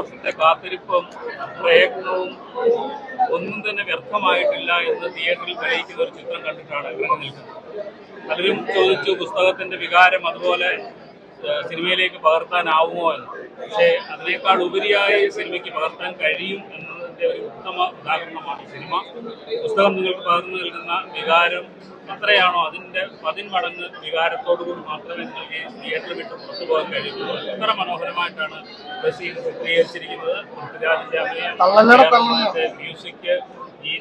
വർഷത്തെ കാത്തിരിപ്പും പ്രയത്നവും ഒന്നും തന്നെ വ്യർത്ഥമായിട്ടില്ല എന്ന് തിയേറ്ററിൽ തെളിയിക്കുന്ന ഒരു ചിത്രം കണ്ടിട്ടാണ് ഇറങ്ങി നിൽക്കുന്നത്. പലരും ചോദിച്ചു പുസ്തകത്തിന്റെ വികാരം അതുപോലെ സിനിമയിലേക്ക് പകർത്താനാവുമോ എന്ന്. പക്ഷേ അതിനേക്കാൾ ഉപരിയായി സിനിമയ്ക്ക് പകർത്താൻ കഴിയും എന്നതിന്റെ ഒരു ഉത്തമ ഉദാഹരണമാണ് സിനിമ. പുസ്തകം നിങ്ങൾക്ക് പകർന്നു നൽകുന്ന വികാരം എത്രയാണോ അതിന്റെ പതിന്മടങ്ങ് മടങ്ങ് കൂടി മാത്രമേ നിങ്ങൾക്ക് തിയേറ്റർ വിട്ട് പുറത്തു പോകാൻ കഴിയുള്ളൂ എത്ര മനോഹരമായിട്ടാണ് ബസീൽ ചിത്രീകരിച്ചിരിക്കുന്നത്. പൃഥ്വിരാജിന്റെ അഭിനയം മ്യൂസിക് ഈ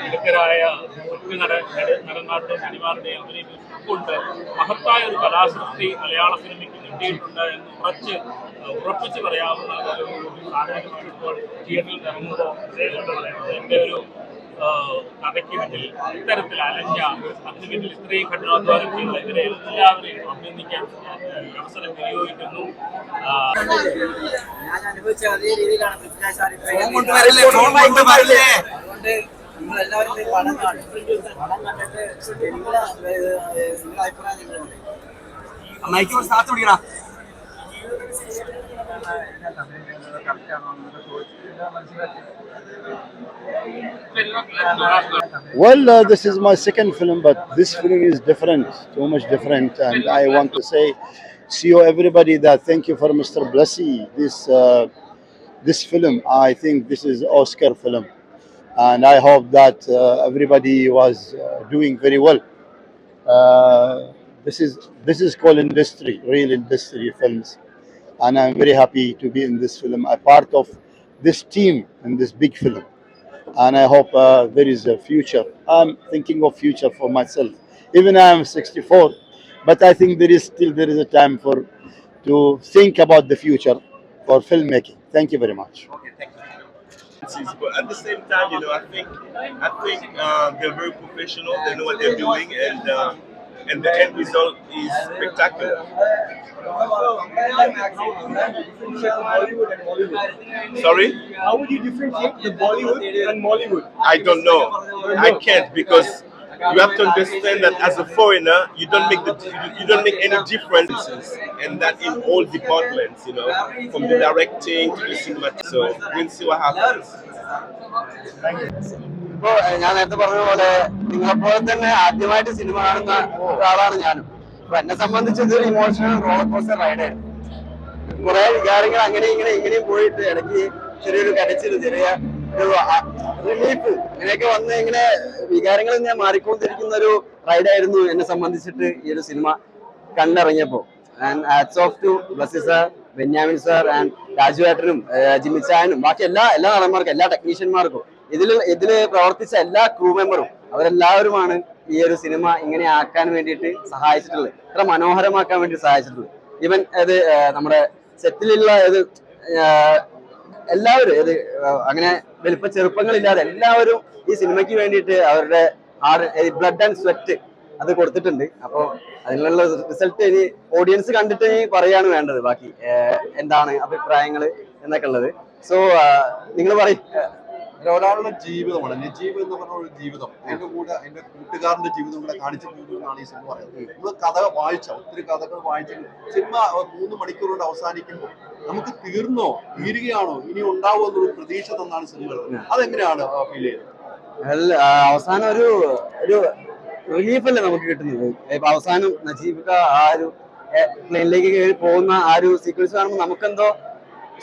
മിടുക്കരായ നട നട- നടന്മാരുടെയും നടിമാരുടെയും അഭിനയം കൊണ്ട് മഹത്തായ ഒരു കലാസൃഷ്ടി മലയാള സിനിമയ്ക്ക് കിട്ടിയിട്ടുണ്ട് എന്ന് ഉറച്ച് ഉറപ്പിച്ച് പറയാവുന്ന ഒരു സാഹചര്യമാണ് ഇപ്പോൾ തിയേറ്ററിൽ ഇറങ്ങുമ്പോൾ എന്റെ ഒരു കഥയ്ക്ക് ഇത്തരത്തിൽ അലഞ്ഞ അതിന് ഇത്രയും കഠിനാധ്വാനം ഇവരെ എല്ലാവരെയും അഭിനന്ദിക്കാൻ അവസരം വിനിയോഗിക്കുന്നു. ഞാൻ അനുഭവിച്ച അതേ രീതിയിലാണ് പൃഥ്വിരാജ് പോയി പടം കാണും. പടം കണ്ടിട്ട് നിങ്ങളെ നിങ്ങളുടെ അഭിപ്രായം നിങ്ങളുണ്ട് പിടിക്കണ Well, uh, this is my second film, but this film is different, too much different. And I want to say, see you everybody that thank you for Mr. Blessy. This uh, this film, I think this is Oscar film, and I hope that uh, everybody was uh, doing very well. Uh, this is this is called industry, real industry films, and I'm very happy to be in this film. I'm part of this team in this big film and I hope uh, there is a future. I'm thinking of future for myself. Even I am 64, but I think there is still there is a time for to think about the future for filmmaking. Thank you very much. agencies, but at the same time, you know, I think I think uh, they're very professional. They know what they're doing, and uh, and the end result is spectacular. Sorry, How would you differentiate the Bollywood and Mollywood? I don't know. I can't because you have to understand that as a foreigner, you don't make the you don't make any differences, and that in all departments, you know, from the directing to the cinema. So we'll see what happens. ഇപ്പോ ഞാൻ നേരത്തെ പറഞ്ഞ പോലെ നിങ്ങളെപ്പോലെ തന്നെ ആദ്യമായിട്ട് cinema കാണുന്ന ഒരാളാണ് ഞാനും. അപ്പൊ എന്നെ സംബന്ധിച്ച് ഇതൊരു ഇമോഷണൽ റോളർ കോസ്റ്റർ റൈഡായിരുന്നു കുറെ വികാരങ്ങൾ അങ്ങനെ ഇങ്ങനെ ഇങ്ങനെയും പോയിട്ട് ഇടയ്ക്ക് ചെറിയൊരു കരച്ചിൽ ചെറിയ ഒരു റിലീഫ് ഇങ്ങനെയൊക്കെ വന്ന് ഇങ്ങനെ വികാരങ്ങൾ ഞാൻ മാറിക്കൊണ്ടിരിക്കുന്ന ഒരു റൈഡായിരുന്നു എന്നെ സംബന്ധിച്ചിട്ട് ഈ ഒരു സിനിമ കണ്ടിറങ്ങിയപ്പോ and off to Blessy sir Benyamin sir and Raju ഏട്ടനും ജിമിച്ചാനും ബാക്കി എല്ലാ എല്ലാ നടന്മാർക്കും എല്ലാ ടെക്നീഷ്യന്മാർക്കും ഇതിൽ ഇതിൽ പ്രവർത്തിച്ച എല്ലാ ക്രൂ മെമ്പറും അവരെല്ലാവരുമാണ് ഈ ഒരു സിനിമ ഇങ്ങനെ ആക്കാൻ വേണ്ടിയിട്ട് സഹായിച്ചിട്ടുള്ളത്. ഇത്ര മനോഹരമാക്കാൻ വേണ്ടി സഹായിച്ചിട്ടുള്ളത്. ഈവൻ അത് നമ്മുടെ സെറ്റിലുള്ള ഇത് എല്ലാവരും ഇത് അങ്ങനെ വലിപ്പ ചെറുപ്പങ്ങളില്ലാതെ എല്ലാവരും ഈ സിനിമയ്ക്ക് വേണ്ടിയിട്ട് അവരുടെ ബ്ലഡ് ആൻഡ് സ്വെറ്റ് അത് കൊടുത്തിട്ടുണ്ട്. അപ്പോൾ അതിനുള്ള റിസൾട്ട് ഇനി ഓഡിയൻസ് കണ്ടിട്ട് ഇനി പറയാണ് വേണ്ടത്. ബാക്കി എന്താണ് അഭിപ്രായങ്ങൾ എന്നൊക്കെ ഉള്ളത്. സോ നിങ്ങൾ പറയും ഒരാളുടെ ജീവിതമാണ്. നജീബ് എന്ന് പറഞ്ഞ ഒരു ജീവിതം. അതിന്റെ കൂടെ അതിന്റെ കൂട്ടുകാരന്റെ ജീവിതം കൂടെ കാണിച്ചു പോകുന്നതാണ് ഈ സിനിമ പറയുന്നത്. നമ്മൾ കഥ വായിച്ച ഒത്തിരി കഥകൾ വായിച്ചു സിനിമ മൂന്ന് മണിക്കൂർ കൊണ്ട് അവസാനിക്കുമ്പോൾ നമുക്ക് തീർന്നോ തീരുകയാണോ ഇനി ഉണ്ടാവുമോ എന്നൊരു പ്രതീക്ഷ തന്നാണ് സിനിമകൾ അതെങ്ങനെയാണ് ഫീൽ ചെയ്തത് അല്ല, അവസാനം ഒരു ഒരു റിലീഫ് അല്ലേ നമുക്ക് കിട്ടുന്നത്? ഇപ്പൊ അവസാനം നജീബ് ആ ഒരു പ്ലെയിനിലേക്ക് കയറി പോകുന്ന ആ ഒരു സീക്വൻസ് കാണുമ്പോൾ നമുക്കെന്തോ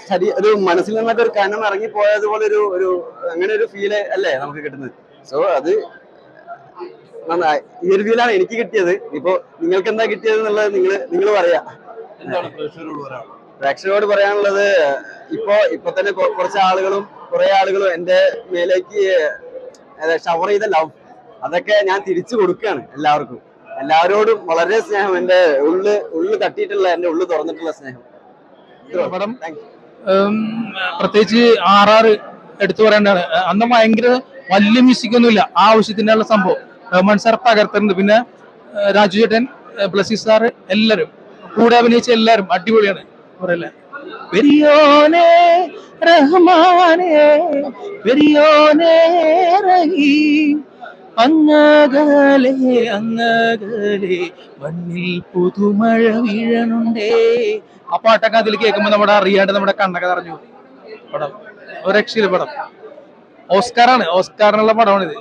ശരി ഒരു മനസ്സിൽ നിന്നൊക്കെ ഒരു കനം ഇറങ്ങി പോയതുപോലെ ഒരു ഒരു അങ്ങനെ ഒരു ഫീൽ അല്ലേ നമുക്ക് കിട്ടുന്നത്? സോ അത് ഈ ഒരു ഫീലാണ് എനിക്ക് കിട്ടിയത്. ഇപ്പൊ നിങ്ങൾക്ക് എന്താ കിട്ടിയത് എന്നുള്ളത് നിങ്ങൾ നിങ്ങൾ പറയാ. പ്രേക്ഷകരോട് പറയാനുള്ളത്? ഇപ്പൊ ഇപ്പോ തന്നെ കുറച്ച് ആളുകളും കുറെ ആളുകളും എന്റെ മേലേക്ക് ഷവർ ചെയ്ത ലവ് അതൊക്കെ ഞാൻ തിരിച്ചു കൊടുക്കുകയാണ് എല്ലാവർക്കും. എല്ലാവരോടും വളരെ സ്നേഹം. എന്റെ ഉള്ള് ഉള്ളു തട്ടിയിട്ടുള്ള എന്റെ ഉള്ളു തുറന്നിട്ടുള്ള സ്നേഹം. പടം താങ്ക് ഉം, പ്രത്യേകിച്ച് ആർ ആർ എടുത്തു പറയേണ്ടതാണ്. അന്ന് ഭയങ്കര വലിയ മ്യൂസിക് ഒന്നുമില്ല. ആ ആവശ്യത്തിനുള്ള സംഭവം. റഹ്മാൻ സാർ തകർത്തിട്ടുണ്ട്. പിന്നെ രാജു ചേട്ടൻ ബ്ലസി സാർ എല്ലാവരും കൂടെ അഭിനയിച്ച എല്ലാവരും അടിപൊളിയാണ് പറയല്ലേ. പെരിയോനെ റഹ്മാനെ പെരിയോനെ റഹീം അങ്ങകലെ അങ്ങകലെ മണ്ണിൽ പുതുമഴ വീഴണുണ്ടേ ആ പാട്ടൊക്കെ അതിൽ കേൾക്കുമ്പോ നമ്മുടെ അറിയാണ്ട് നമ്മുടെ കണ്ണൊക്കെ നിറഞ്ഞു പടം. ഒരു രക്ഷയില്ല പടം. ഓസ്കാറാണ്. ഓസ്കാറിനുള്ള പടമാണിത്.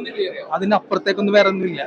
അതിനപ്പുറത്തേക്കൊന്നും വേറെ ഒന്നുമില്ല